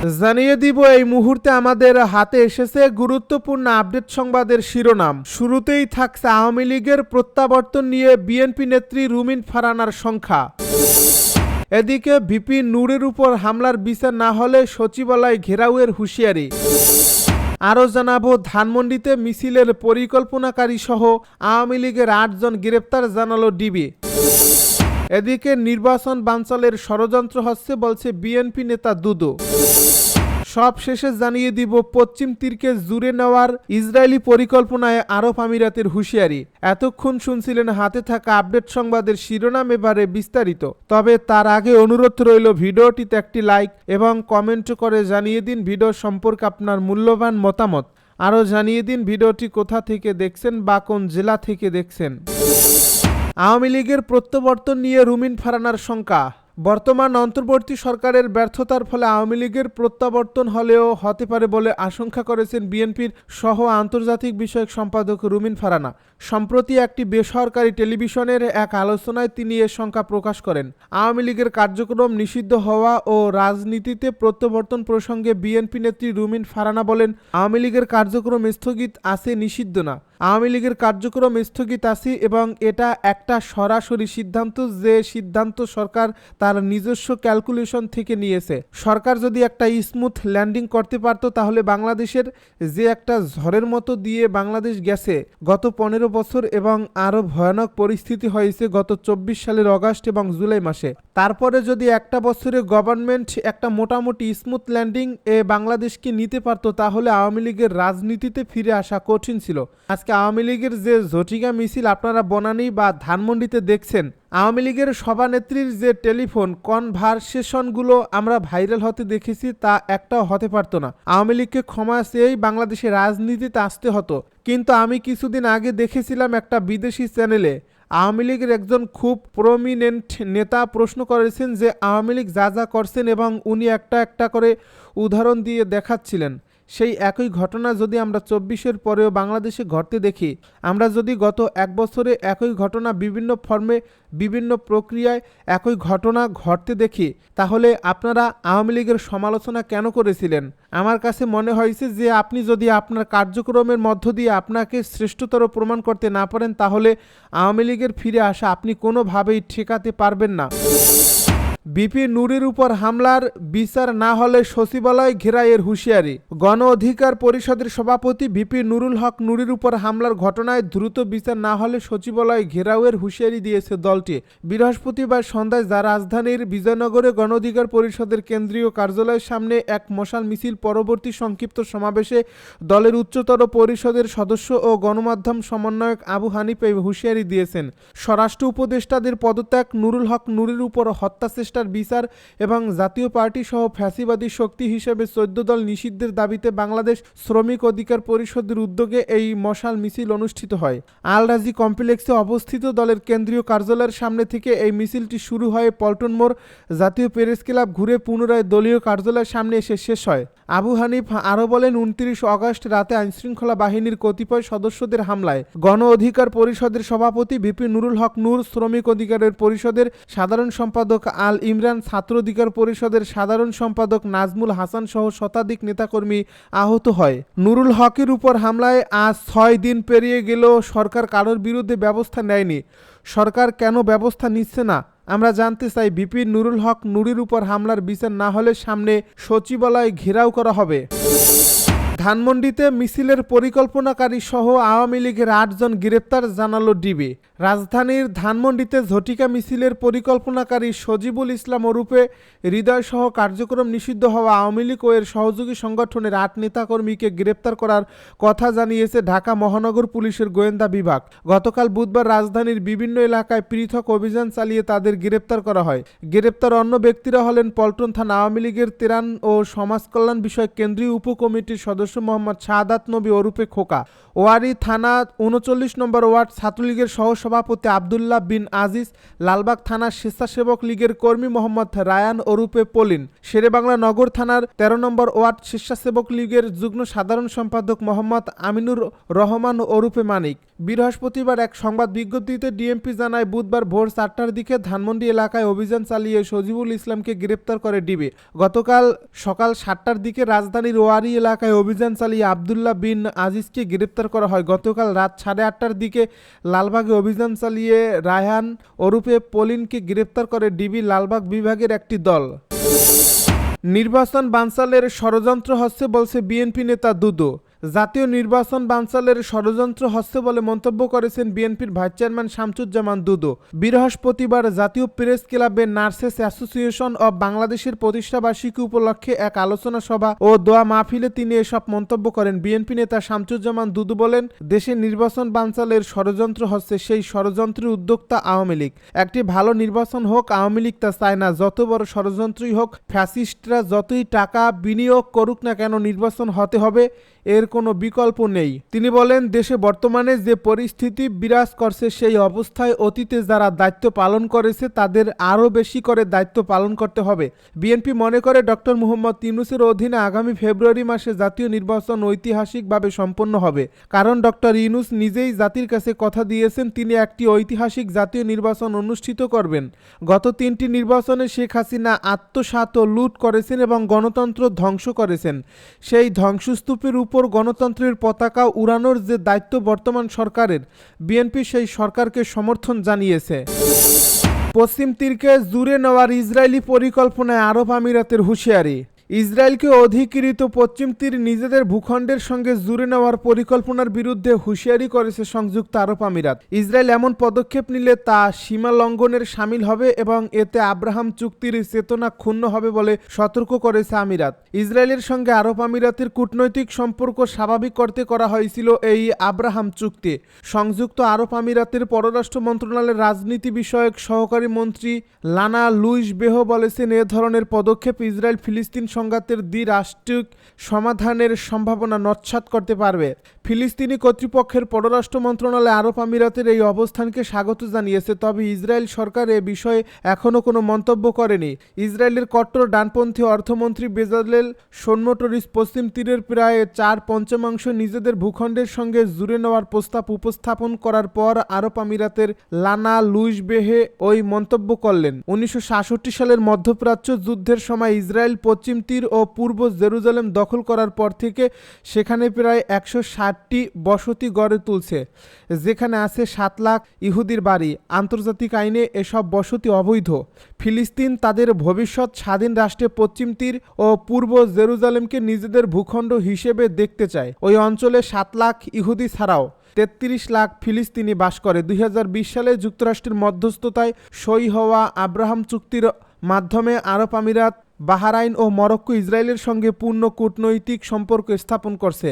জানিয়ে দিব, এই মুহূর্তে আমাদের হাতে এসেছে গুরুত্বপূর্ণ আপডেট সংবাদের শিরোনাম। শুরুতেই থাকছে আওয়ামী লীগের প্রত্যাবর্তন নিয়ে বিএনপি নেত্রী রুমিন ফারানার সংখ্যা। এদিকে ভিপি নূরের উপর হামলার বিচার না হলে সচিবালয় ঘেরাওয়ের হুঁশিয়ারি। আরও জানাব, ধানমন্ডিতে মিছিলের পরিকল্পনাকারী সহ আওয়ামী লীগের আটজন গ্রেপ্তার, জানালো ডিবি। এদিকে নির্বাচন বানচালের ষড়যন্ত্র হচ্ছে বলছে বিএনপি নেতা দুদু। সব শেষে জানিয়ে দিব, পশ্চিম তীরকে জুড়ে নেওয়ার ইসরায়েলি পরিকল্পনায় আরব আমিরাতের হুঁশিয়ারি। এতক্ষণ শুনছিলেন হাতে থাকা আপডেট সংবাদের শিরোনাম এবারে বিস্তারিত। তবে তার আগে অনুরোধ রইল ভিডিওটিতে একটি লাইক এবং কমেন্ট করে জানিয়ে দিন ভিডিও সম্পর্কে আপনার মূল্যবান মতামত। আরও জানিয়ে দিন ভিডিওটি কোথা থেকে দেখছেন বা কোন জেলা থেকে দেখছেন। আওয়ামী লীগের প্রত্যাবর্তন নিয়ে রুমিন ফারানার শঙ্কা। বর্তমান অন্তর্বর্তী সরকারের ব্যর্থতার ফলে আওয়ামী লীগের প্রত্যাবর্তন হলেও হতে পারে বলে আশঙ্কা করেছেন বিএনপির সহ আন্তর্জাতিক বিষয়ক সম্পাদক রুমিন ফারানা। সম্প্রতি একটি বেসরকারি টেলিভিশনের এক আলোচনায় তিনি এ শঙ্কা প্রকাশ করেন। আওয়ামী লীগের কার্যক্রম নিষিদ্ধ হওয়া ও রাজনীতিতে প্রত্যাবর্তন প্রসঙ্গে বিএনপি নেত্রী রুমিন ফারানা বলেন, আওয়ামী লীগের কার্যক্রম স্থগিত আছে, নিষিদ্ধ না। আওয়ামী লীগের কার্যক্রম স্থগিত আছে এবং এটা একটা সরাসরি সিদ্ধান্ত যে সিদ্ধান্ত সরকার তার নিজস্ব ক্যালকুলেশন থেকে নিয়েছে। সরকার যদি একটা স্মুথ ল্যান্ডিং করতে পারত তাহলে বাংলাদেশের যে একটা ঝড়ের মতো দিয়ে বাংলাদেশ গেছে, গত পনেরো বছর এবং আরও ভয়ানক পরিস্থিতি হয়েছে গত চব্বিশ সালের অগাস্ট এবং জুলাই মাসে। তারপরে যদি একটা বছরে গভর্নমেন্ট একটা মোটামুটি স্মুথ ল্যান্ডিং এ বাংলাদেশকে নিতে পারত, তাহলে আওয়ামী লীগের রাজনীতিতে ফিরে আসা কঠিন ছিল। আজকে আওয়ামী লীগের যে ঝটিকা মিছিল আপনারা বনানী বা ধানমন্ডিতে দেখছেন আওয়ামী লীগের সভানেত্রীর যে টেলিফোন কনভারসেশনগুলো আমরা ভাইরাল হতে দেখেছি তা একটাও হতে পারতো না। আওয়ামী লীগকে ক্ষমা চেয়েই বাংলাদেশের রাজনীতিতে আসতে হতো। কিন্তু আমি কিছুদিন আগে দেখেছিলাম একটা বিদেশি চ্যানেলে আওয়ামী লীগের একজন খুব প্রমিনেন্ট নেতা প্রশ্ন করেছেন যে, আওয়ামী লীগ যা যা করছেন এবং উনি একটা একটা করে উদাহরণ দিয়ে দেখাচ্ছিলেন। সেই একই ঘটনা যদি আমরা চব্বিশের পরেও বাংলাদেশে ঘটতে দেখি, আমরা যদি গত এক বছরে একই ঘটনা বিভিন্ন ফর্মে, বিভিন্ন প্রক্রিয়ায় একই ঘটনা ঘটতে দেখি, তাহলে আপনারা আওয়ামী লীগের সমালোচনা কেন করেছিলেন? আমার কাছে মনে হয়েছে যে আপনি যদি আপনার কার্যক্রমের মধ্য দিয়ে আপনাকে শ্রেষ্ঠতর প্রমাণ করতে না পারেন, তাহলে আওয়ামী লীগের ফিরে আসা আপনি কোনোভাবেই ঠেকাতে পারবেন না। বিপি নূরের উপর হামলার বিচার না হলে সচিবালয় ঘেরাইয়ের হুঁশিয়ারি। গণ অধিকার পরিষদের সভাপতি বিপি নুরুল হক নুরের উপর হামলার ঘটনায় দ্রুত বিচার না হলে সচিবালয় ঘেরাওয়ের হুঁশিয়ারি দিয়েছে দলটি। বৃহস্পতিবার সন্ধ্যায় যা রাজধানীর বিজয়নগরে গণ অধিকার পরিষদের কেন্দ্রীয় কার্যালয়ের সামনে এক মশাল মিছিল পরবর্তী সংক্ষিপ্ত সমাবেশে দলের উচ্চতর পরিষদের সদস্য ও গণমাধ্যম সমন্বয়ক আবু হানিফ হুঁশিয়ারি দিয়েছেন। স্বরাষ্ট্র উপদেষ্টাদের পদত্যাগ নুরুল হক নুরের উপর হত্যা চেষ্টার বিচার এবং জাতীয় পার্টি সহ ফ্যাসিবাদী শক্তি হিসেবে চোদ্দ দল নিষিদ্ধের দাবিতে বাংলাদেশ শ্রমিক অধিকার পরিষদের উদ্যোগে এই মশাল মিছিল অনুষ্ঠিত হয়। আল রাজি কমপ্লেক্সে অবস্থিত দলের কেন্দ্রীয় কার্যালয়ের সামনে থেকে এই মিছিলটি শুরু হয়ে পল্টন মোড় জাতীয় প্রেস ক্লাব ঘুরে পুনরায় দলীয় কার্যালয়ের সামনে এসে শেষ হয়। আবু হানিফ আরও বলেন, উনত্রিশ অগস্ট রাতে আইনশৃঙ্খলা বাহিনীর কতিপয় সদস্যদের হামলায় গণ অধিকার পরিষদের সভাপতি বিপি নুরুল হক নূর, শ্রমিক অধিকারের পরিষদের সাধারণ সম্পাদক আল ইমরান ছাত্র অধিকার পরিষদের সাধারণ সম্পাদক নাজমুল হাসান সহ শতাধিক নেতাকর্মী আহত হয়। নুরুল হকের উপর হামলায় আজ ছয় দিন পেরিয়ে গেলেও সরকার কারোর বিরুদ্ধে ব্যবস্থা নেয়নি। সরকার কেন ব্যবস্থা নিচ্ছে না? আমরা জানতে চাই বিপি নুরুল হক নুরির উপর হামলার বিচার না হলে সামনে সচিবালয় ঘেরাও করা হবে। ধানমন্ডিতে মিছিলের পরিকল্পনাকারী সহ আওয়ামী লীগের আটজন গ্রেপ্তার, জানালো ডিবি। রাজধানীর ধানমন্ডিতে ঝটিকা মিছিলের পরিকল্পনাকারী সজিবুল ইসলাম ওরূপে হৃদয়সহ কার্যক্রম নিষিদ্ধ হওয়া আওয়ামী লীগ ও এর সহযোগী সংগঠনের আট নেতাকর্মীকে গ্রেপ্তার করার কথা জানিয়েছে ঢাকা মহানগর পুলিশের গোয়েন্দা বিভাগ। গতকাল বুধবার রাজধানীর বিভিন্ন এলাকায় পৃথক অভিযান চালিয়ে তাদের গ্রেপ্তার করা হয়। গ্রেপ্তার অন্য ব্যক্তিরা হলেন পল্টন থানা আওয়ামী লীগের তেরান ও সমাজকল্যাণ বিষয়ক কেন্দ্রীয় উপকমিটির সদস্য মোহাম্মদ শাহাদাত নবী ওরূপে খোকা। ওয়ারি থানা উনচল্লিশ নম্বর ওয়ার্ড ছাত্রলীগের সহসভাপতি আবদুল্লাহ বিন আজিজ, লালবাগ থানার স্বেচ্ছাসেবক লীগের কর্মী মোহাম্মদ রায়ান অরূপে পলিন। শেরেবাংলা নগর থানার তেরো নম্বর ওয়ার্ড স্বেচ্ছাসেবক লীগের যুগ্ম সাধারণ সম্পাদক মোহাম্মদ আমিনুর রহমান অরূপে মানিক। বৃহস্পতিবার এক সংবাদ বিজ্ঞপ্তিতে ডিএমপি জানায়, বুধবার ভোর চারটার দিকে ধানমন্ডি এলাকায় অভিযান চালিয়ে সজিবুল ইসলামকে গ্রেপ্তার করে ডিবি। গতকাল সকাল সাতটার দিকে রাজধানীর ওয়ারি এলাকায় অভিযান চালিয়ে আবদুল্লাহ বিন আজিজকে গ্রেপ্তার করা হয়। গতকাল রাত সাড়ে আটটার দিকে লালবাগে অভিযান চালিয়ে রায়হান ওরূপে পলিনকে গ্রেপ্তার করে ডিবি লালবাগ বিভাগের একটি দল। নির্বাচন বানচালের ষড়যন্ত্র হচ্ছে বলছে বিএনপি নেতা দুদু। জাতীয় নির্বাচন বানচালের ষড়যন্ত্র হচ্ছে বলে মন্তব্য করেছেন বিএনপির ভাইস চেয়ারম্যান শামসুজ্জামান দুদু। বৃহস্পতিবার জাতীয় প্রেস ক্লাবে নার্সেস অ্যাসোসিয়েশন অব বাংলাদেশের প্রতিষ্ঠাবার্ষিকী উপলক্ষে এক আলোচনা সভা ও দোয়া মাহফিলে তিনি এসব মন্তব্য করেন। বিএনপি নেতা শামসুজ্জামান দুদু বলেন দেশে নির্বাচন বানচালের ষড়যন্ত্র হচ্ছে সেই ষড়যন্ত্রের উদ্যোক্তা আওয়ামী লীগ। একটি ভালো নির্বাচন হোক, আওয়ামী লীগ তা চায় না। যত বড় ষড়যন্ত্রই হোক, ফ্যাসিস্টরা যতই টাকা বিনিয়োগ করুক না কেন নির্বাচন হতে হবে, এর কোনো বিকল্প নেই। তিনি বলেন, দেশে বর্তমানে যে পরিস্থিতি বিরাজ করছে সেই অবস্থায় অতীতে যারা দায়িত্ব পালন করেছে তাদের আরও বেশি করে দায়িত্ব পালন করতে হবে। বিএনপি মনে করে ডক্টর মুহম্মদ ইউনুসের অধীনে আগামী ফেব্রুয়ারি মাসে জাতীয় নির্বাচন ঐতিহাসিকভাবে সম্পন্ন হবে। কারণ ডক্টর ইউনুস নিজেই জাতির কাছে কথা দিয়েছেন, তিনি একটি ঐতিহাসিক জাতীয় নির্বাচন অনুষ্ঠিত করবেন। গত তিনটি নির্বাচনে শেখ হাসিনা আত্মসাত ও লুট করেছেন এবং গণতন্ত্র ধ্বংস করেছেন। সেই ধ্বংসস্তূপের উপর গণতন্ত্রের পতাকা উড়ানোর যে দায়িত্ব বর্তমান সরকারের, বিএনপি সেই সরকারকে সমর্থন জানিয়েছে। পশ্চিম তীরকে জুড়ে নেওয়ার ইসরায়েলি পরিকল্পনায় আরব আমিরাতের হুঁশিয়ারি। ইসরায়েলকে অধিকৃত পশ্চিম তীর নিজেদের ভূখণ্ডের সঙ্গে জুড়ে নেওয়ার পরিকল্পনার বিরুদ্ধে হুঁশিয়ারি করেছে সংযুক্ত আরব আমিরাত। ইসরায়েল এমন পদক্ষেপ নিলে তা সীমা লঙ্ঘনের সামিল হবে এবং এতে আব্রাহাম চুক্তির চেতনা ক্ষুণ্ণ হবে বলে সতর্ক করেছে আমিরাত। ইসরায়েলের সঙ্গে আরব আমিরাতের কূটনৈতিক সম্পর্ক স্বাভাবিক করতে করা হয়েছিল এই আব্রাহাম চুক্তি। সংযুক্ত আরব আমিরাতের পররাষ্ট্র মন্ত্রণালয়ের রাজনীতি বিষয়ক সহকারী মন্ত্রী লানা লুইস বেহ বলেছেন, এ ধরনের পদক্ষেপ ইসরায়েল ফিলিস্তিন সংঘাতের দ্বিরাষ্ট্রিক সমাধানের সম্ভাবনা নৎসাৎ করতে পারবে। ফিলিস্তিনি কর্তৃপক্ষের পররাষ্ট্র মন্ত্রণালয় আরব আমিরাতের এই অবস্থানকে স্বাগত জানিয়েছে, তবে ইসরায়েল সরকার এ বিষয়ে এখনও কোনো মন্তব্য করেনি। ইসরায়েলের কট্টর ডানপন্থী অর্থমন্ত্রী বেজালেল সোনমোটরিস পশ্চিম তীরের প্রায় চার পঞ্চমাংশ নিজেদের ভূখণ্ডের সঙ্গে জুড়ে নেওয়ার প্রস্তাব উপস্থাপন করার পর আরব আমিরাতের লানা লুইস বেহে ওই মন্তব্য করলেন। উনিশশো সাতষট্টি সালের মধ্যপ্রাচ্য যুদ্ধের সময় ইসরায়েল পশ্চিম তীর ও পূর্ব জেরুজালেম দখল করার পর থেকে সেখানে প্রায় একশো ষাটটি বসতি গড়ে তুলছে, যেখানে আছে সাত লাখ ইহুদির বাড়ি। আন্তর্জাতিক আইনে এসব বসতি অবৈধ। ফিলিস্তিন তাদের ভবিষ্যৎ স্বাধীন রাষ্ট্রে পশ্চিম তীর ও পূর্ব জেরুজালেমকে নিজেদের ভূখণ্ড হিসেবে দেখতে চায়। ওই অঞ্চলে সাত লাখ ইহুদি ছাড়াও তেত্রিশ লাখ ফিলিস্তিনি বাস করে। দুই হাজার বিশ সালে যুক্তরাষ্ট্রের মধ্যস্থতায় সই হওয়া আব্রাহাম চুক্তির মাধ্যমে আরব আমিরাত বাহারাইন ও মরক্কো ইসরায়েলের সঙ্গে পূর্ণ কূটনৈতিক সম্পর্ক স্থাপন করছে।